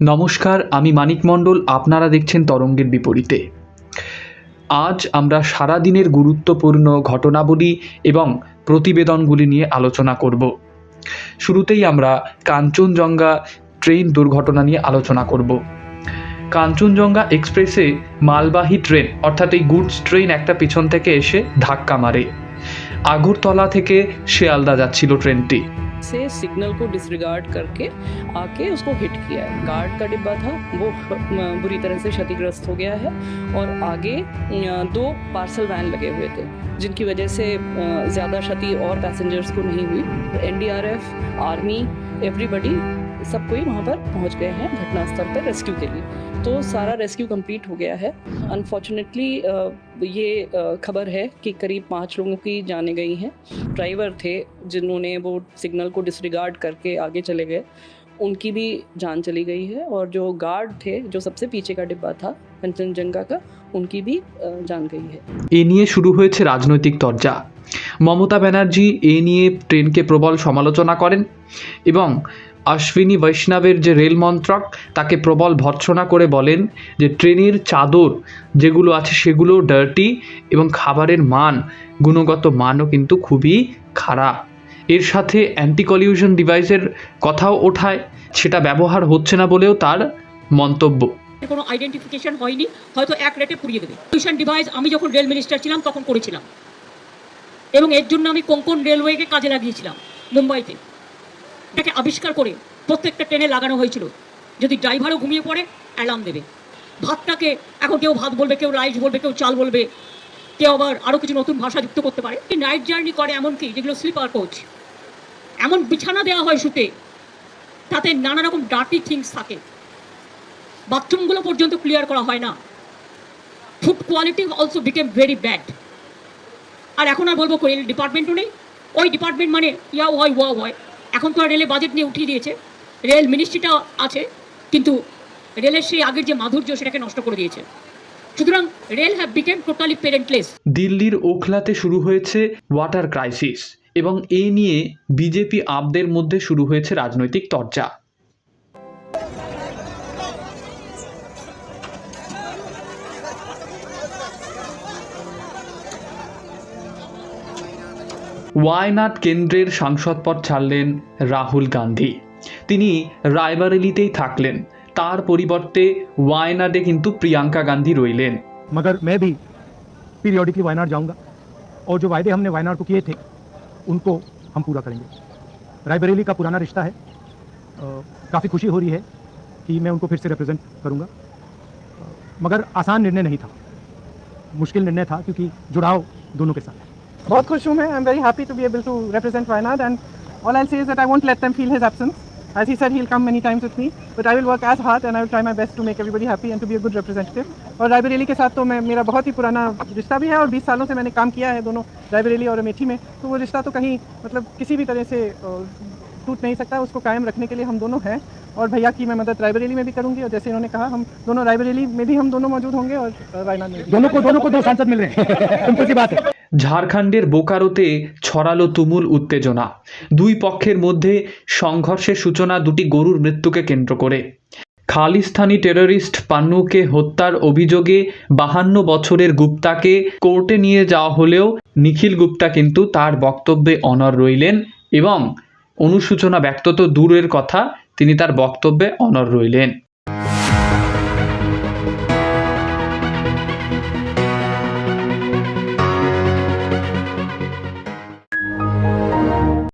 নমস্কার, আমি মানিক মণ্ডল, আপনারা দেখছেন তরঙ্গের বিপরীতে। আজ আমরা সারাদিনের গুরুত্বপূর্ণ ঘটনাবলী এবং প্রতিবেদনগুলি নিয়ে আলোচনা করব। শুরুতেই আমরা কাঞ্চনজঙ্ঘা ট্রেন দুর্ঘটনা নিয়ে আলোচনা করব। কাঞ্চনজঙ্ঘা এক্সপ্রেসে মালবাহী ট্রেন, অর্থাৎ এই গুডস ট্রেন একটা পিছন থেকে এসে ধাক্কা মারে। আগরতলা থেকে শিয়ালদা যাচ্ছিল ট্রেনটি। से सिग्नल को डिसरिगार्ड करके आके उसको हिट किया है। गार्ड का डिब्बा था, वो बुरी तरह से क्षतिग्रस्त हो गया है और आगे दो पार्सल वैन लगे हुए थे, जिनकी वजह से ज़्यादा क्षति और पैसेंजर्स को नहीं हुई। एनडीआरएफ आर्मी एवरीबडी सब कोई वहाँ पर पहुँच गए हैं घटनास्थल पर रेस्क्यू के लिए। तो सारा रेस्क्यू कंप्लीट हो गया है अनफॉर्चुनेटली ये अ, खबर है कि करीब पाँच लोगों की जाने गई हैं ड्राइवर थे जिन्होंने वो सिग्नल को डिसरिगार्ड करके आगे चले गए उनकी भी जान चली गई है और जो गार्ड थे जो सबसे पीछे का डिब्बा था कंचनजंगा का उनकी भी अ, जान गई है এ নিয়ে শুরু হয়েছে রাজনৈতিক তরজা মমতা ব্যানার্জি এ নিয়ে ট্রেনকে প্রবল সমালোচনা করেন এবং অশ্বিনী বৈষ্ণবের যে রেল মন্ত্রক, তাকে প্রবল ভর্ৎসনা করে বলেন যে ট্রেনের চাদর যেগুলো আছে সেগুলো ডার্টি এবং খাবারের মান, গুণগত মানও কিন্তু খুবই খারাপ। এর সাথে অ্যান্টি কলিউশন ডিভাইসের কথাও ওঠায়, সেটা ব্যবহার হচ্ছে না বলেও তার মন্তব্য। কোনো আইডেন্টিফিকেশন হয়নি, হয়তো এক রেটে পুড়িয়ে দেবে। টিউশন ডিভাইস আমি যখন রেল মিনিস্টার ছিলাম, তখন করেছিলাম। এবং এর জন্য আমি কোঙ্কন রেলওয়েকে কাজে লাগিয়েছিলাম, মুম্বাইতে। এটাকে আবিষ্কার করে প্রত্যেকটা ট্রেনে লাগানো হয়েছিল। যদি ড্রাইভারও ঘুমিয়ে পড়ে অ্যালার্ম দেবে। ভাতটাকে এখন কেউ ভাত বলবে, কেউ রাইস বলবে, কেউ চাল বলবে, কেউ আবার আরও কিছু নতুন ভাষা যুক্ত করতে পারে। নাইট জার্নি করে এমনকি যেগুলো স্লিপার কোচ এমন বিছানা দেওয়া হয় শুতে, তাতে নানা রকম ডার্টি থিংস থাকে। বাথরুমগুলো পর্যন্ত ক্লিয়ার করা হয় না। Food quality also became very bad আর এখন আর বলব রেল ডিপার্টমেন্টও নেই। ওই ডিপার্টমেন্ট মানে ইয়া হয় ওয়া হয়। এখন তো রেলে বাজেট নিয়ে উঠিয়ে দিয়েছে। রেল মিনিস্ট্রিটা আছে, কিন্তু রেলের সেই আগের যে মাধুর্য সেটাকে নষ্ট করে দিয়েছে। সুতরাং rail have become totally parentless দিল্লির ওখলাতে শুরু হয়েছে ওয়াটার ক্রাইসিস এবং এ নিয়ে বিজেপি আপদের মধ্যে শুরু হয়েছে রাজনৈতিক তরজা। ওয়ায়নাড কেন্দ্রের সাংসদ পদ ছাড়লেন রাহুল গান্ধী তিনি রায়বারেলিতেই থাকলেন তার পরিবর্তে ওয়ায়নাডে কিন্তু প্রিয়াঙ্কা গান্ধী রইলেন मगर मैं भी पीरियोडिकली वायनाड जाऊंगा और जो वायदे हमने वायनाड को किए थे उनको हम पूरा करेंगे रायबरेली का पुराना रिश्ता है काफ़ी खुशी हो रही है कि मैं उनको फिर से रिप्रेजेंट करूंगा अ, मगर आसान निर्णय नहीं था मुश्किल निर्णय था क्योंकि जुड़ाव दोनों के साथ है बहुत खुश हूँ मैं। I am very happy to be able to represent Wayanad and all I'll say is that I won't let them feel his absence. As he said, he'll come many times with me, but I will work as hard and I will try my best to make everybody happy and to be a good. और रायबरेली के साथ तो मैं मेरा बहुत ही पुराना रिश्ता भी है और 20 सालों से मैंने काम किया है दोनों रायबरेली और अमेठी में। तो वो रिश्ता तो कहीं मतलब किसी भी तरह से टूट नहीं सकता उसको कायम रखने के लिए हम दोनों हैं। और भैया की मैं मदद रायबरेली में भी करूँगी और जैसे इन्होंने कहा हम दोनों रायबरेली में भी हम दोनों मौजूद होंगे और वायनाड में दोनों को दोनों को दो सांसद मिल रहे हैं। सी बात है। ঝাড়খণ্ডের বোকারোতে ছড়ালো তুমুল উত্তেজনা। দুই পক্ষের মধ্যে সংঘর্ষের সূচনা দুটি গরুর মৃত্যুকে কেন্দ্র করে। খালিস্তানি টেররিস্ট পান্নুকে হত্যার অভিযোগে বাহান্ন বছরের গুপ্তাকে কোর্টে নিয়ে যাওয়া হলেও নিখিল গুপ্তা কিন্তু তার বক্তব্যে অনর রইলেন এবং অনুসূচনা ব্যক্ত তো দূরের কথা, তিনি তার বক্তব্যে অনর রইলেন।